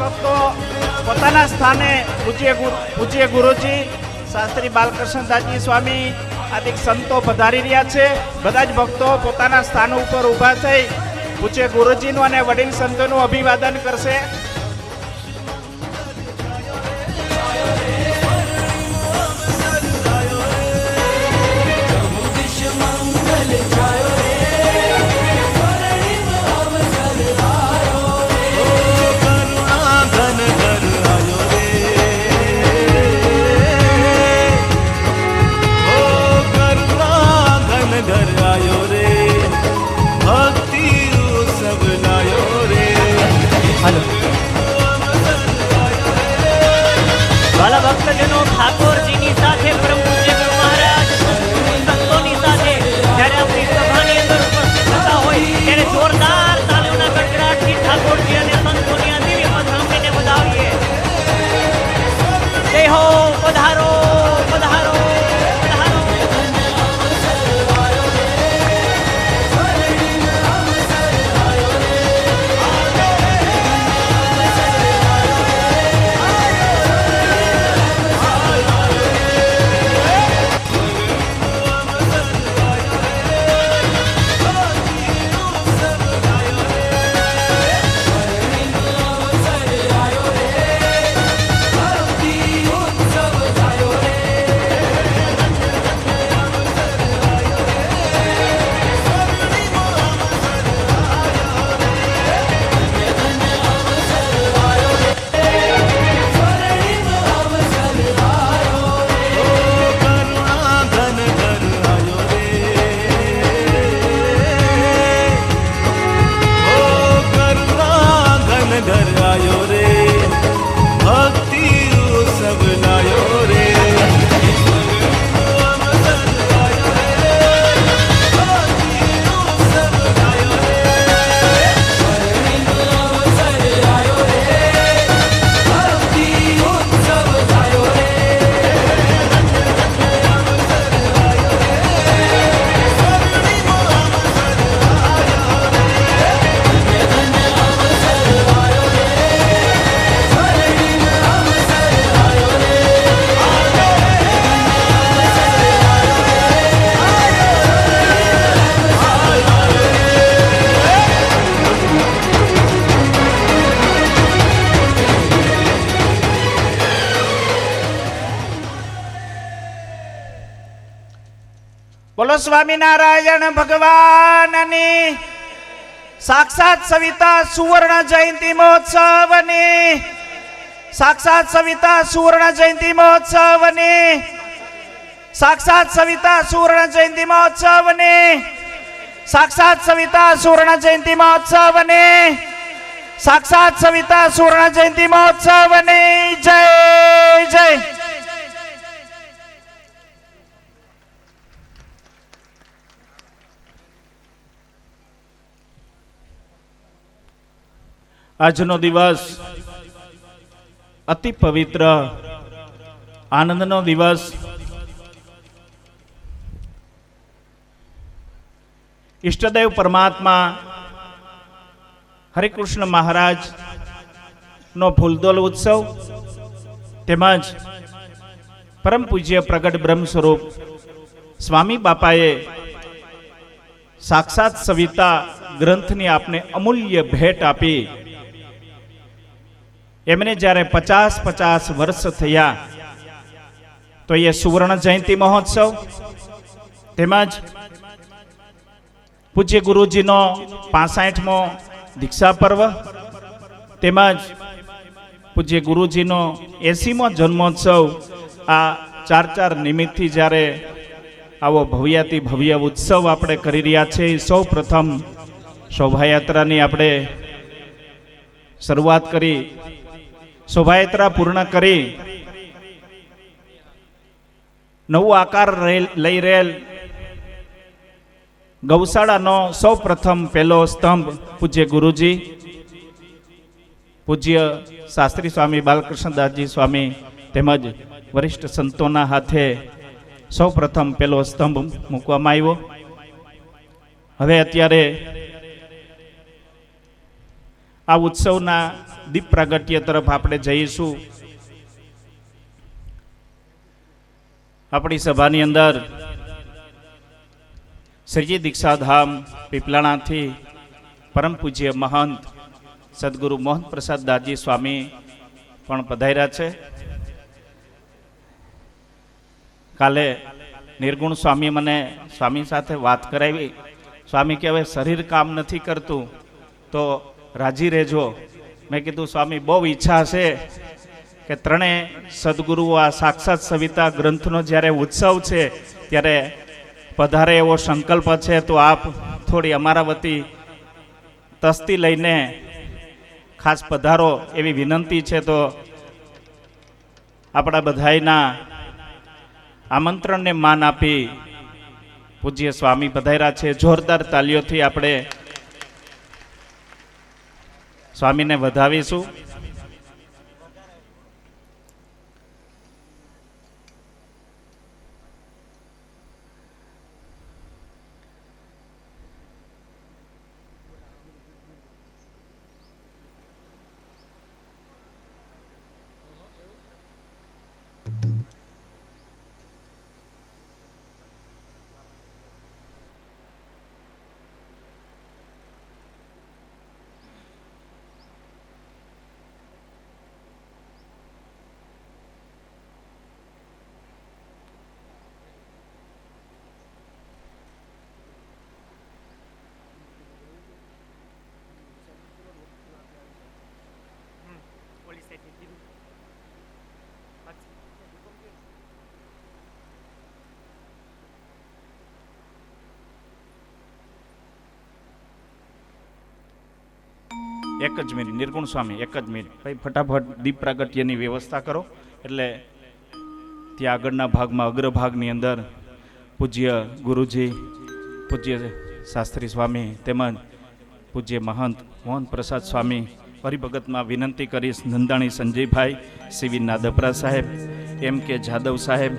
ભક્તો પોતાના સ્થાને પૂજ્ય પૂજ્ય ગુરુજી, શાસ્ત્રી બાલકૃષ્ણદાસજી સ્વામી, આદિક સંતો પધારી રહ્યા છે. બધા જ ભક્તો પોતાના સ્થાન ઉપર ઊભા થઈ પૂજ્ય ગુરુજીનું અને વડીલ સંતોનું અભિવાદન કરશે. બોલો સ્વામિનારાયણ ભગવાનની સાક્ષાત સવિતા સુવર્ણ જયંતિ મહોત્સવની સાક્ષાત સવિતા સુવર્ણ જયંતિ મહોત્સવની સાક્ષાત સવિતા સુવર્ણ જયંતિ મહોત્સવની સાક્ષાત સવિતા સુવર્ણ જયંતિ મહોત્સવની સાક્ષાત સવિતા સુવર્ણ જયંતિ મહોત્સવની જય આજનો દિવસ અતિ પવિત્ર, આનંદનો દિવસ. ઈષ્ટદેવ પરમાત્મા હરિકૃષ્ણ મહારાજ નો ફૂલદોલ ઉત્સવ, તેમજ પરમ પૂજ્ય પ્રગટ બ્રહ્મ સ્વરૂપ સ્વામી બાપાએ સાક્ષાત સવિતા ગ્રંથની આપને અમૂલ્ય ભેટ આપી. એમને જ્યારે પચાસ પચાસ વર્ષ થયા, તો એ સુવર્ણ જયંતિ મહોત્સવ તેમજ પૂજ્ય ગુરુજીનો પાસઠમો દીક્ષા પર્વ તેમજ પૂજ્ય ગુરુજીનો એસીમો જન્મોત્સવ, આ ચાર ચાર નિમિત્તથી જ્યારે આવો ભવ્યાતિ ભવ્ય ઉત્સવ આપણે કરી રહ્યા છીએ સૌ પ્રથમ શોભાયાત્રાની આપણે શરૂઆત કરી શોભાયાત્રા પૂર્ણ કરી નવું આકાર લઈ રહેલ ગૌશાળાનો સૌ પ્રથમ પહેલો સ્તંભ પૂજ્ય ગુરુજી, પૂજ્ય શાસ્ત્રી સ્વામી બાલકૃષ્ણદાસજી સ્વામી તેમજ વરિષ્ઠ સંતોના હાથે સૌ પ્રથમ પહેલો સ્તંભ મૂકવામાં આવ્યો. હવે અત્યારે આ ઉત્સવના દીપ પ્રાગટ્ય તરફ આપણે જઈશું. આપણી સભાની અંદર શ્રીજી દીક્ષાધામ પીપલાણાથી પરમ પૂજ્ય મહંત સદગુરુ મોહન પ્રસાદ દાસજી સ્વામી પણ પધાર્યા છે. કાલે નિર્ગુણ સ્વામી મને સ્વામી સાથે વાત કરાવી. સ્વામી કે હવે શરીર કામ નથી કરતું, તો રાજી રહેજો. મેં કીધું, સ્વામી, બહુ ઈચ્છા છે કે ત્રણેય સદગુરુઓ આ સાક્ષાત સવિતા ગ્રંથનો જ્યારે ઉત્સવ છે, ત્યારે પધારે એવો સંકલ્પ છે, તો આપ થોડી અમારા વતી તસ્તી લઈને ખાસ પધારો એવી વિનંતી છે. તો આપણા બધાયના આમંત્રણને માન આપી પૂજ્ય સ્વામી પધાર્યા છે. જોરદાર તાલીઓથી આપણે સ્વામીને વધાવીશું. એક જ મિનિટ, નિર્ગુણ સ્વામી, એક જ મિનિટ. ભાઈ, ફટાફટ દીપ પ્રાગટ્યની વ્યવસ્થા કરો. એટલે ત્યાં આગળના ભાગમાં અગ્રભાગની અંદર પૂજ્ય ગુરુજી, પૂજ્ય શાસ્ત્રી સ્વામી તેમજ પૂજ્ય મહંત મોહન પ્રસાદ સ્વામી હરિભગતમાં વિનંતી કરીશ, નંદાણી સંજયભાઈ સીવી નાદપરા સાહેબ, એમ કે જાદવ સાહેબ,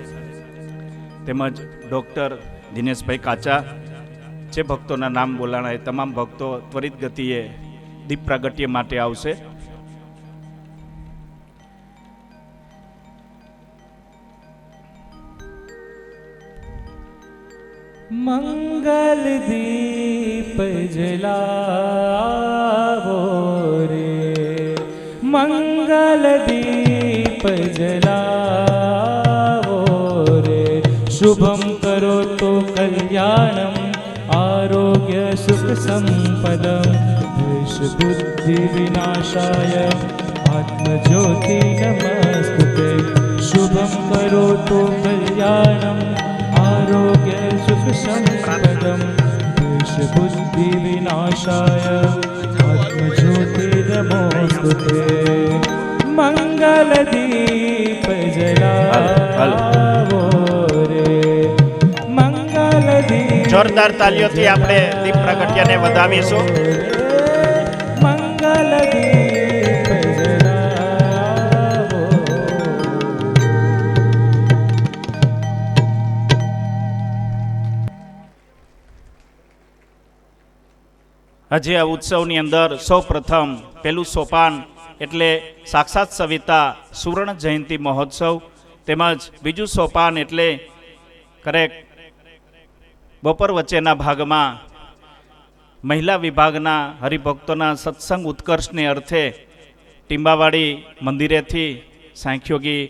તેમજ ડૉક્ટર દિનેશભાઈ કાચા, જે ભક્તોના નામ બોલાણા એ તમામ ભક્તો ત્વરિત ગતિએ દીપ પ્રાગટ્ય માટે આવશે. મંગલ દીપ જલાવો રે. મંગલ દીપ જલાવો રે. શુભમ કરો તો કલ્યાણમ, આરોગ્ય સુખ સંપદમ. દેશ બુદ્ધિ आत्मज्योति नमस्ते। આરોગ્ય સુખ સંપદમ દેશ બુદ્ધિ વિનાશાય આત્મજ્યોતિ નમોસ્તુતે મંગલ દીપ જલાવો મંગલ દીપ જોરદાર તાલીઓથી આપણે દીપ પ્રગટ્યને વધાવીશું હજી આ ઉત્સવની અંદર સૌ પ્રથમ પહેલું સોપાન એટલે સાક્ષાત સવિતા સુવર્ણ જયંતિ મહોત્સવ, તેમજ બીજું સોપાન એટલે કરેક બપોર વચ્ચેના ભાગમાં મહિલા વિભાગના હરિભક્તોના સત્સંગ ઉત્કર્ષને અર્થે ટીંબાવાડી મંદિરેથી સાંખ્યોગી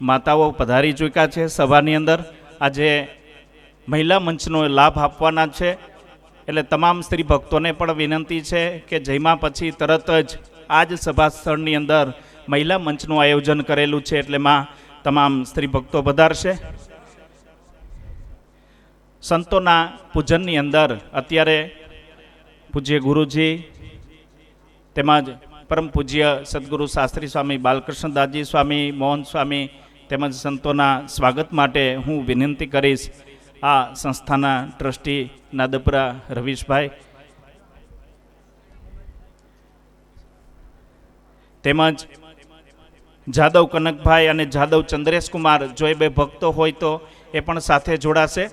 માતાઓ પધારી ચૂક્યા છે સભાની અંદર. આજે મહિલા મંચનો લાભ આપવાના છે. એટલે તમામ સ્ત્રી ભક્તોને પણ વિનંતી છે કે જયમાં પછી તરત જ આ જ સભા સ્થળની અંદર મહિલા મંચનું આયોજન કરેલું છે એટલે માં તમામ સ્ત્રી ભક્તો પધારશે. સંતોના પૂજનની અંદર અત્યારે પૂજ્ય ગુરુજી, તેમજ પરમ પૂજ્ય સદગુરુ શાસ્ત્રી સ્વામી બાલકૃષ્ણદાસજી સ્વામી, મોહન સ્વામી, તેમજ સંતોના સ્વાગત માટે હું વિનંતી કરીશ આ સંસ્થાના ટ્રસ્ટી નાદપુરા રવીશભાઈ. તેમજ જાદવ કનકભાઈ અને જાદવ ચંદ્રેશકુમાર, જો એ બે ભક્તો હોય તો એ પણ સાથે જોડાશે.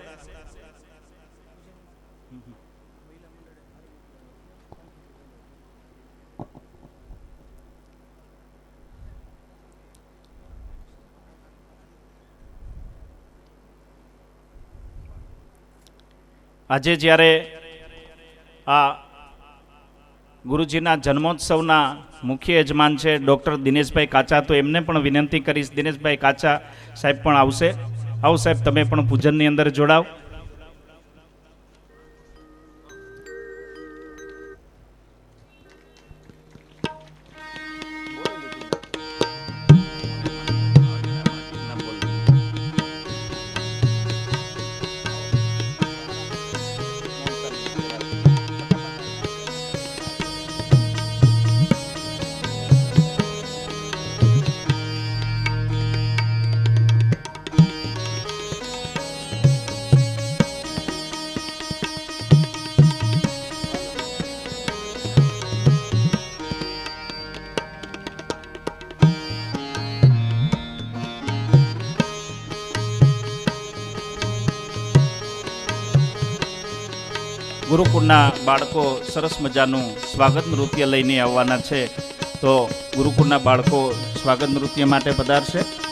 આજે જ્યારે આ ગુરુજીના જન્મોત્સવના મુખ્ય યજમાન છે ડૉક્ટર દિનેશભાઈ કાચા, તો એમને પણ વિનંતી કરીશ. દિનેશભાઈ કાચા સાહેબ પણ આવશે. આવો સાહેબ, તમે પણ પૂજનની અંદર જોડાવ. ગુરુકુળના બાળકો સરસ મજાનું સ્વાગત નૃત્ય લઈને આવવાના છે. તો ગુરુકુળના બાળકો સ્વાગત નૃત્ય માટે પધારશે.